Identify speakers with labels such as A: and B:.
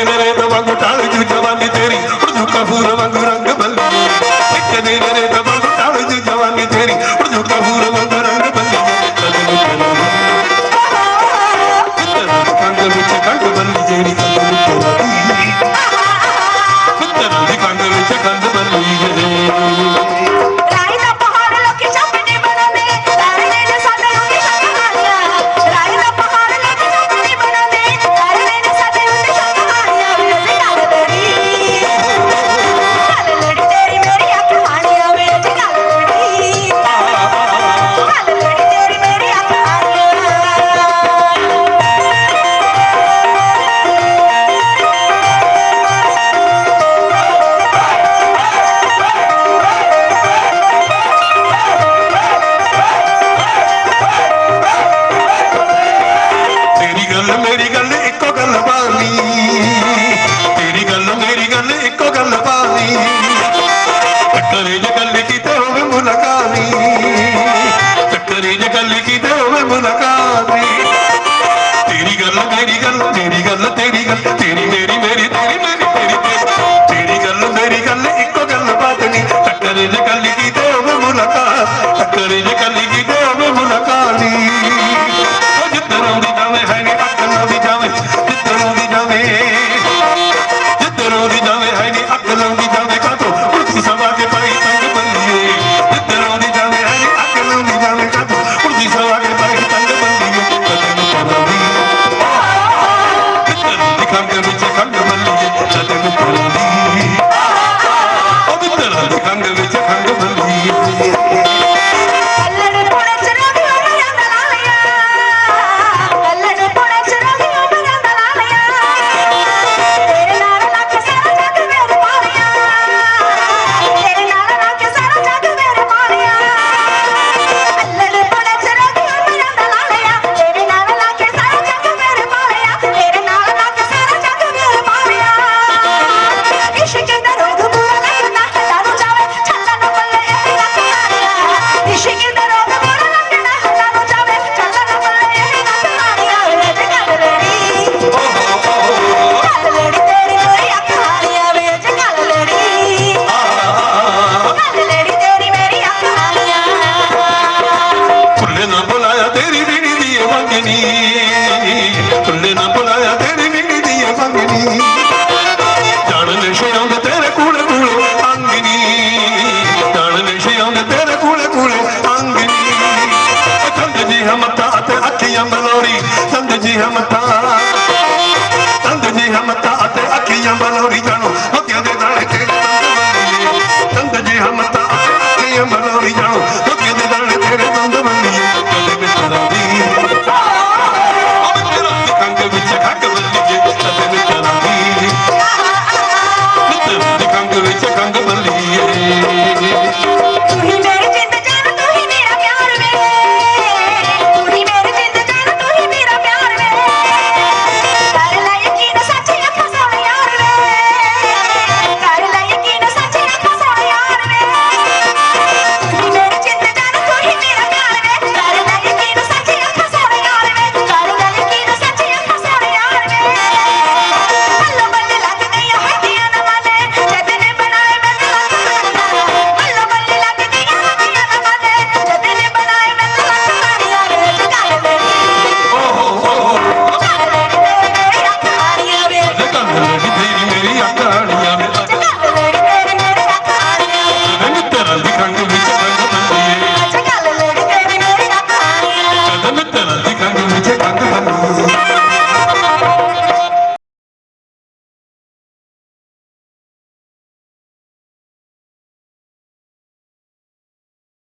A: நேரே தவங்க தாளிச்சு తెలియగల్ల తెలియగల్ల తెలియగల్ల తెలియగల్ల తెలియగల్ల त अखियां बलोरी संद जी हमता संद जी हमता त अखियां बलोरी